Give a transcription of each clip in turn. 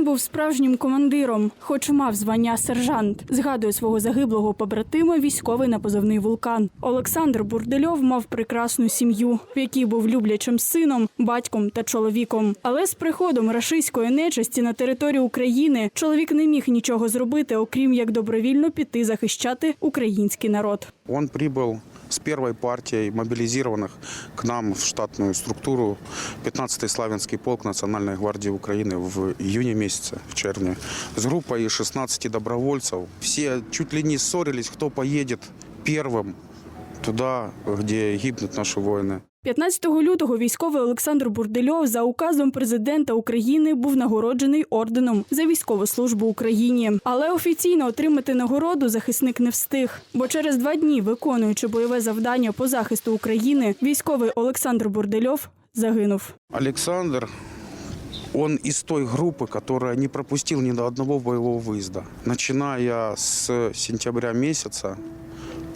Він був справжнім командиром, хоч мав звання сержант. Згадує свого загиблого побратима військовий на позивний вулкан. Олександр Бурдельов мав прекрасну сім'ю, в якій був люблячим сином, батьком та чоловіком. Але з приходом рашистської нечисті на територію України чоловік не міг нічого зробити, окрім як добровільно піти захищати український народ. Он прибыл с первой партией мобилизированных к нам в штатную структуру 15-й Славянский полк Национальной гвардии Украины в июне месяце, в червне, с группой из 16 добровольцев. Все чуть ли не ссорились, кто поедет первым туда, где гибнут наши воины. 15 лютого військовий Олександр Бурдельов за указом президента України був нагороджений орденом за військову службу Україні. Але офіційно отримати нагороду захисник не встиг. Бо через два дні, виконуючи бойове завдання по захисту України, військовий Олександр Бурдельов загинув. Александр, он из той группы, которая не пропустил ни до одного боевого выезда. Начиная с сентября месяца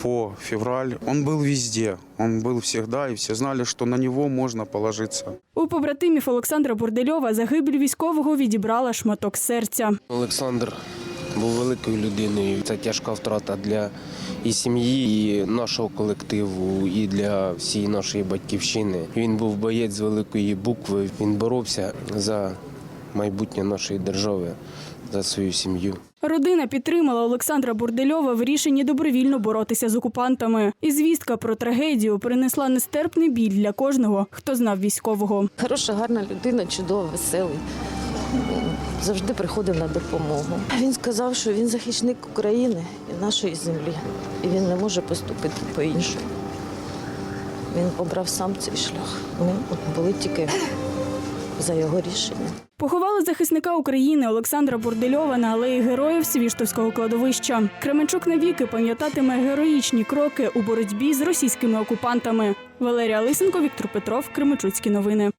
по февраль, он был везде. Он был всегда, и все знали, что на него можно положиться. У побратимів Олександра Бурдельова загибель військового відібрала шматок серця. Олександр був великою людиною. Це тяжка втрата для і сім'ї, і нашого колективу, і для всієї нашої батьківщини. Він був боєць з великої букви. Він боровся за майбутнє нашої держави, за свою сім'ю. Родина підтримала Олександра Бурдельова в рішенні добровільно боротися з окупантами. І звістка про трагедію принесла нестерпний біль для кожного, хто знав військового. Хороша, гарна людина, чудова, веселий. Завжди приходив на допомогу. Він сказав, що він захисник України і нашої землі, і він не може поступити по-іншому. Він обрав сам цей шлях. Ми були тільки за його рішення. Поховали захисника України Олександра Бурдельова на алеї героїв Свіштовського кладовища. Кременчук навіки пам'ятатиме героїчні кроки у боротьбі з російськими окупантами. Валерія Лисенко, Віктор Петров, Кременчуцькі новини.